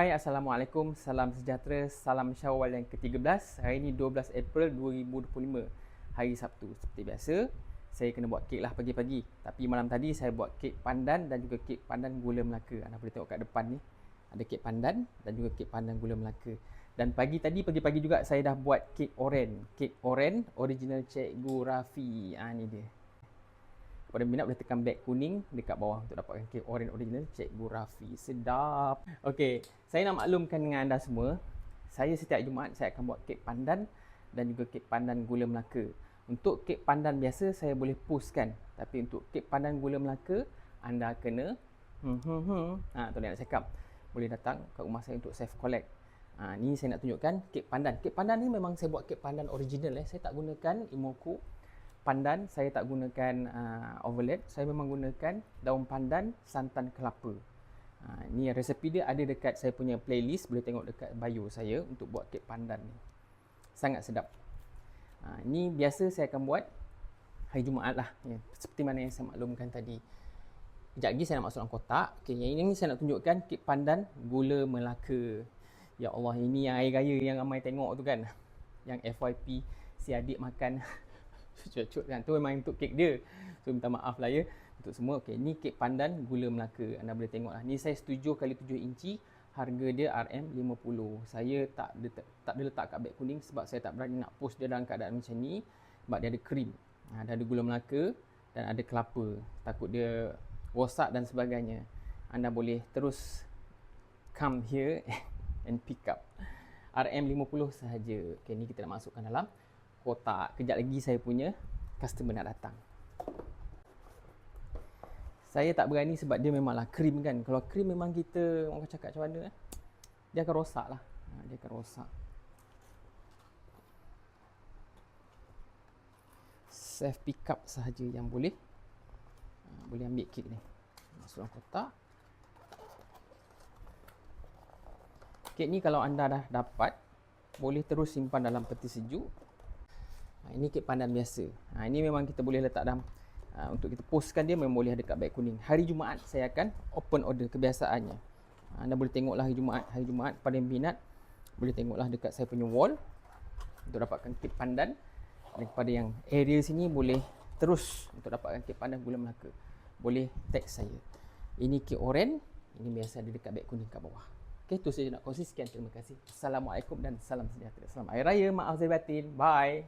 Hai Assalamualaikum, salam sejahtera, salam syawal yang ke-13 Hari ini 12 April 2025 Hari Sabtu. Seperti biasa, saya kena buat kek lah pagi-pagi. Tapi malam tadi saya buat kek pandan dan juga kek pandan gula Melaka. Anda boleh tengok kat depan ni Ada kek pandan dan juga kek pandan gula Melaka. Dan pagi tadi, pagi-pagi juga saya dah buat kek oren. Kek oren original Cikgu Rafi. Ha, ni dia kepada minat boleh tekan back kuning dekat bawah untuk dapatkan kek oren original Cikgu Rafi. Sedap. Okey, saya nak maklumkan dengan anda semua, saya setiap Jumaat saya akan buat kek pandan dan juga kek pandan gula Melaka. Untuk kek pandan biasa saya boleh postkan, tapi untuk kek pandan gula Melaka anda kena hmm hmm hmm. Ha, tu nak cakap. Boleh datang ke rumah saya untuk self collect. Ha, ni saya nak tunjukkan kek pandan. Kek pandan ni memang saya buat kek pandan original eh. Saya tak gunakan imoku pandan saya tak gunakan uh, overload saya memang gunakan daun pandan santan kelapa. Uh, ni resepi dia ada dekat saya punya playlist. Boleh tengok dekat bio saya untuk buat kek pandan ni. Sangat sedap. Uh, ni biasa saya akan buat hari Jumaat lah. Ya. seperti mana yang saya maklumkan tadi. Sekejap lagi saya nak masuk dalam kotak. Okay, yang ini saya nak tunjukkan kek pandan gula Melaka. Ya Allah ini yang air gaya yang ramai tengok tu kan. Yang FYP si adik makan cucuk kan tu memang untuk kek dia. So minta maaf lah ya untuk semua. Okey ni kek pandan gula Melaka. Anda boleh tengok lah. Ni saya 7 kali 7 inci. Harga dia RM50 saya tak ada tak ada letak kat beg kuning sebab saya tak berani nak post dia dalam keadaan macam ni. Sebab dia ada krim. Ha, dia ada gula Melaka dan ada kelapa. Takut dia rosak dan sebagainya. Anda boleh terus come here and pick up. RM50 sahaja. Okey ni kita nak masukkan dalam kotak. Kejap lagi saya punya customer nak datang. Saya tak berani sebab dia memanglah krim kan. Kalau krim memang kita orang cakap macam mana eh? Dia akan rosak lah. Ha, dia akan rosak. Self pick up sahaja yang boleh. Ha, boleh ambil kek ni. Masuk dalam kotak. Kek ni kalau anda dah dapat, boleh terus simpan dalam peti sejuk Ha, ini kek pandan biasa. Ha, ini memang kita boleh letak dalam ha, untuk kita postkan dia memang boleh ada kat beg kuning. Hari Jumaat saya akan open order kebiasaannya. Anda boleh tengoklah hari Jumaat. Hari Jumaat pada yang minat boleh tengoklah dekat saya punya wall untuk dapatkan kek pandan. Dan kepada yang area sini boleh terus untuk dapatkan kek pandan gula Melaka. Boleh tag saya. Ini kek oren. Ini biasa ada dekat beg kuning kat bawah. Okay, itu saja nak kongsi. Sekian, terima kasih. Assalamualaikum dan salam sejahtera. Selamat Hari Raya. Maaf saya batin. Bye.